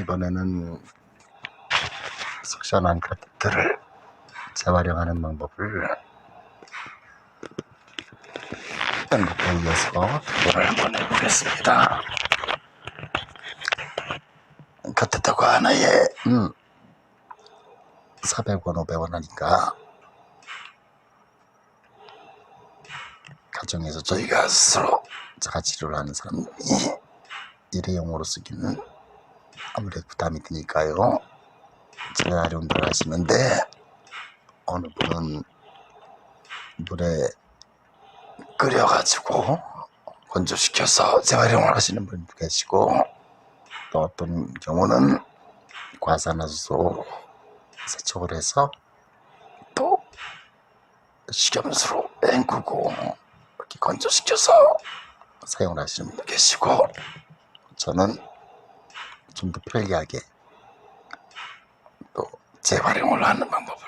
이번에는 석션한 카테트를 재활용하는 방법을 연극에 이어서 한번 해보겠습니다. 카테터가 하나에 음, 400원, 500원 하니까 가정에서 저희가 스스로 자가 치료를 하는 사람이 일회용으로 쓰기는 아무래도 부담이 드니까요. 재활용들 하시는데 어느 분은 물에 끓여가지고 건조시켜서 재활용을 하시는 분도 계시고 또 어떤 경우는 과산화수소 세척을 해서 또 식염수로 헹구고 이렇게 건조시켜서 사용을 하시는 분도 계시고 저는 좀 더 편리하게 또 재활용을 하는 방법을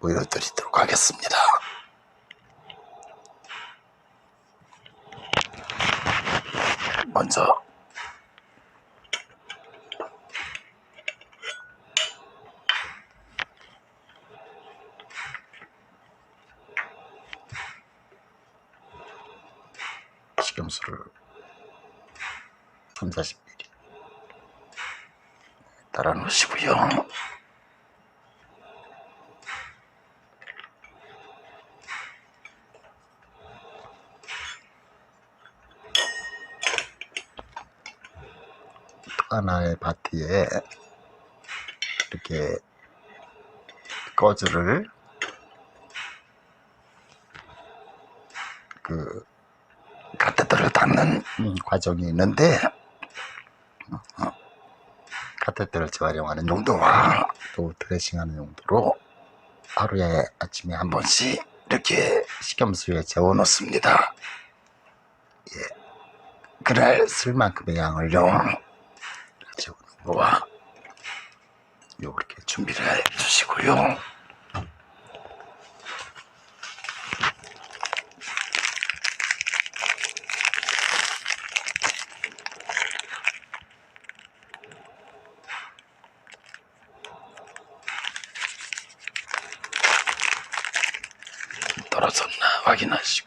보여드리도록 하겠습니다. 먼저 식염수를 3, 40ml 따라 놓으시고요. 또 하나의 바티에 이렇게 꺼즈를 그 카테드를 닦는 음, 과정이 있는데 어, 카테드를 재활용하는 용도와 또 드레싱하는 용도로 하루에 아침에 한 번씩 이렇게 식염수에 재워 놓습니다. 예. 그날 쓸 만큼의 양을요 재우는 거와 요렇게 준비를 해 주시고요.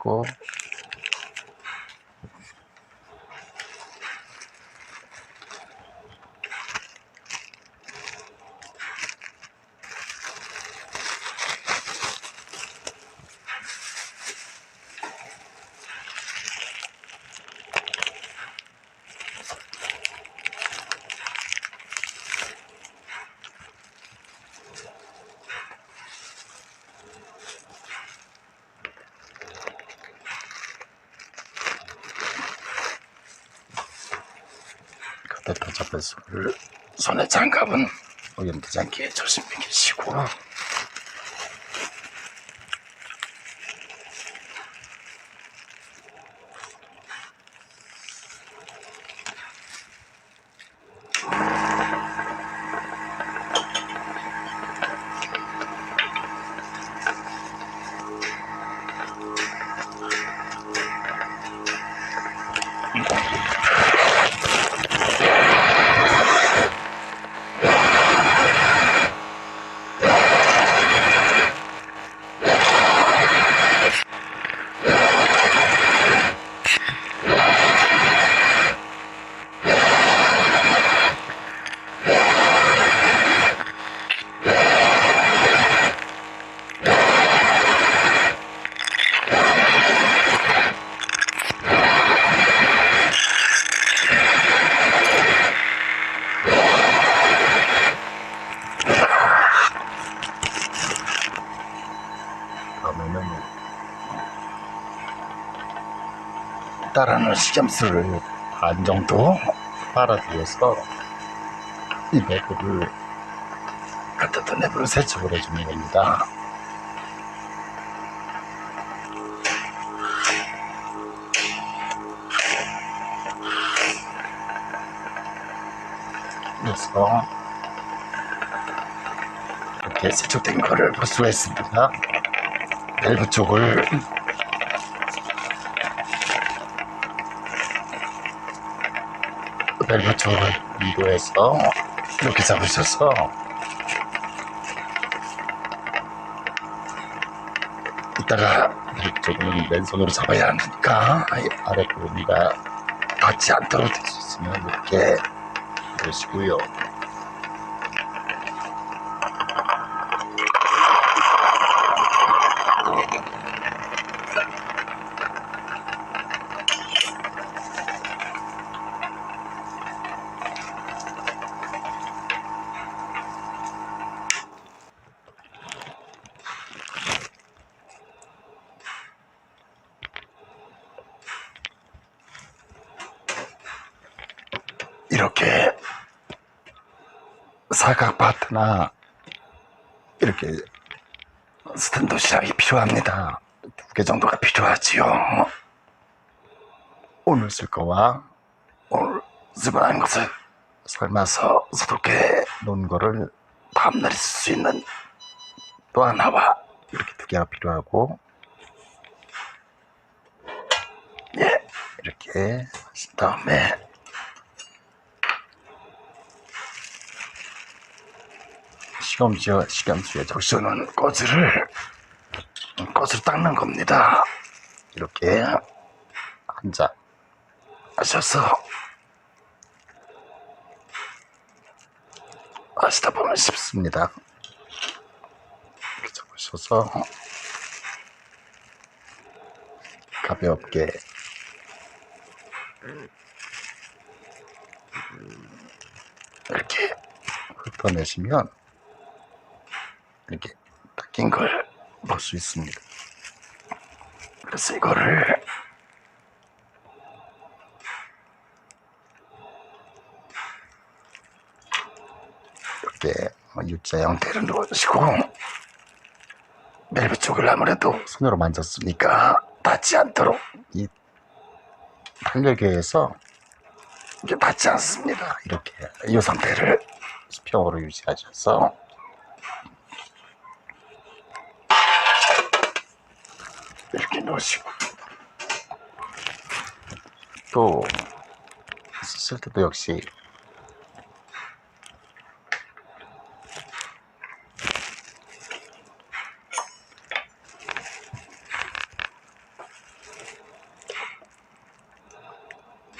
squad. 그때 잡혀서를 손에 장갑은 오염되지 않게 조심히 계시고 따라는 식염수를 반 정도 빨아들여서 이 내부를 갖다 내부를 세척을 해주는 겁니다. 그래서 이렇게 세척된 거를 볼 수가 있습니다. 밸브 쪽을 밸브 쪽을 인도해서 이렇게 잡으셔서 이따가 쪽은 맨손으로 잡아야 하니까 아랫부분과 닿지 않도록 될수 있으면 이렇게 놓으시고요. 이렇게 사각 파트나 이렇게 스탠드 시락이 필요합니다. 두 개 정도가 필요하지요. 오늘 쓸 거와 오늘 쓰고 난 것을 삶아서 소독해 놓은 거를 다음날에 쓸수 있는 또 하나와 이렇게 두 개가 필요하고 예 이렇게 다음에 시험지와 시험수에 적셔놓은 꼬지를 꼬지를 닦는 겁니다. 이렇게 한자 하셔서 하시다 보면 쉽습니다. 이렇게 잡으셔서 가볍게 이렇게 훑어내시면 이렇게 닦인 걸 볼 수 있습니다. 그래서 이거를 이렇게 U자 형태로 놓으시고 멜브 쪽을 아무래도 손으로 만졌으니까 닿지 않도록 이 탄력에서 이게 닿지 않습니다. 이렇게 이 상태를 수평으로 유지하셔서 이렇게 놓으시고. 또 쓰실 때도 역시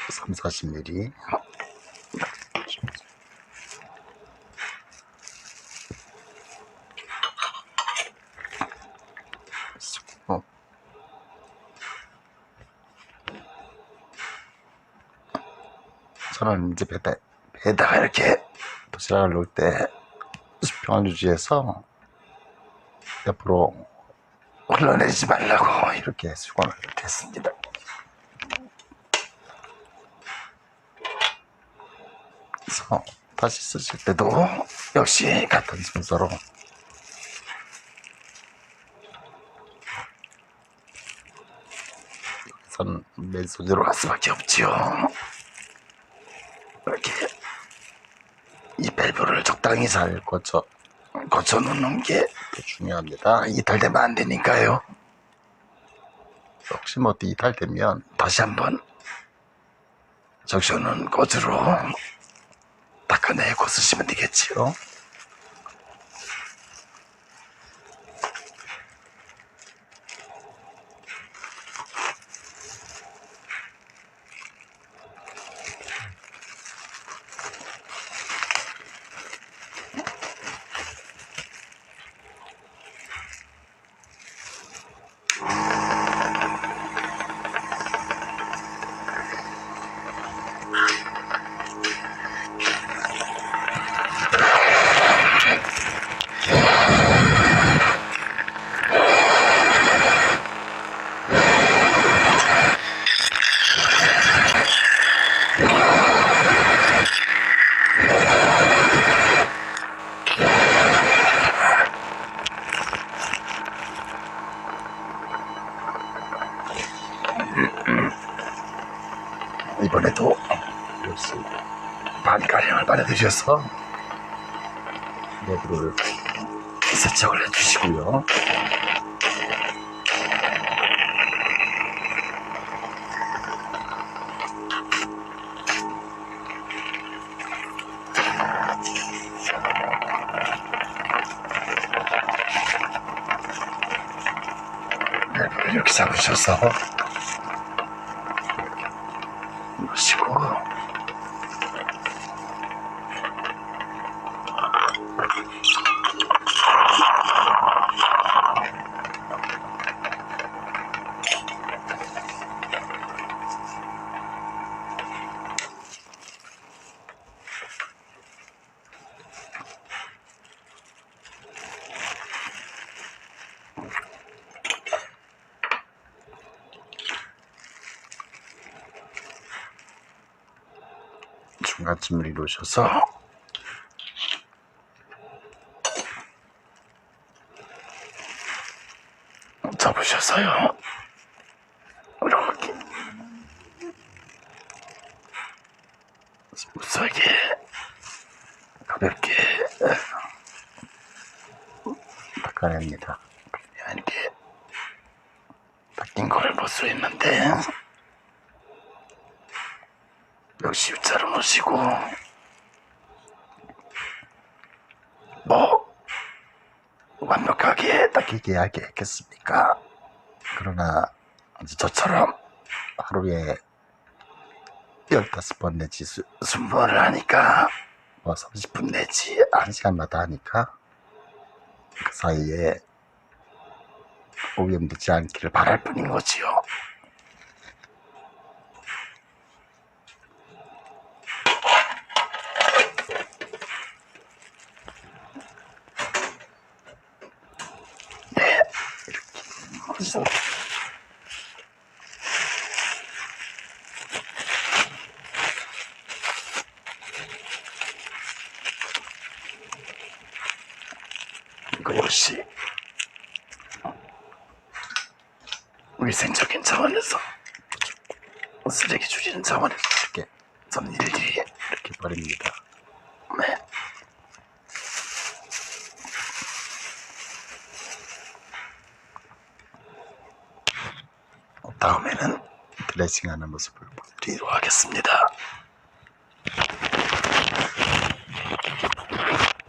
삼, 40mm 어, 저는 이제 배다, 배에다가 이렇게 도시락을 놓을 때 수평을 유지해서 옆으로 흘러내리지 말라고 이렇게 수건을 댔습니다. 그래서 다시 쓰실 때도 역시 같은 순서로 여기선 맨손으로 갈 수밖에 없지요. 이렇게 이 밸브를 적당히 잘 거쳐 거쳐 놓는 게 중요합니다. 이탈되면 안 되니까요. 혹시 뭐 이탈되면 다시 한번 적셔놓은 꼬즈로 닦아내고 쓰시면 되겠지요. 주셔서 내부를 세척을 해주시고요. 네, 이렇게 잡으셔서 놓으시고 중간쯤을 이루셔서 잡으셔서요. 이렇게 스무스하게 가볍게 닦아냅니다. 이렇게 닦인 걸볼수 있는데 모시고 뭐 완벽하게 닦이게 하겠습니까? 그러나 저처럼 하루에 15번 내지 20번을 하니까 뭐 30분 내지 1시간마다 하니까 그 사이에 오염되지 않기를 바랄 뿐인 거지요. 해서 이거 역시 위생적인 차원에서 쓰레기 줄이는 차원에서 이렇게 저는 일일이 이렇게 버립니다. 네. 드레싱하는 모습을 보여드리도록 하겠습니다.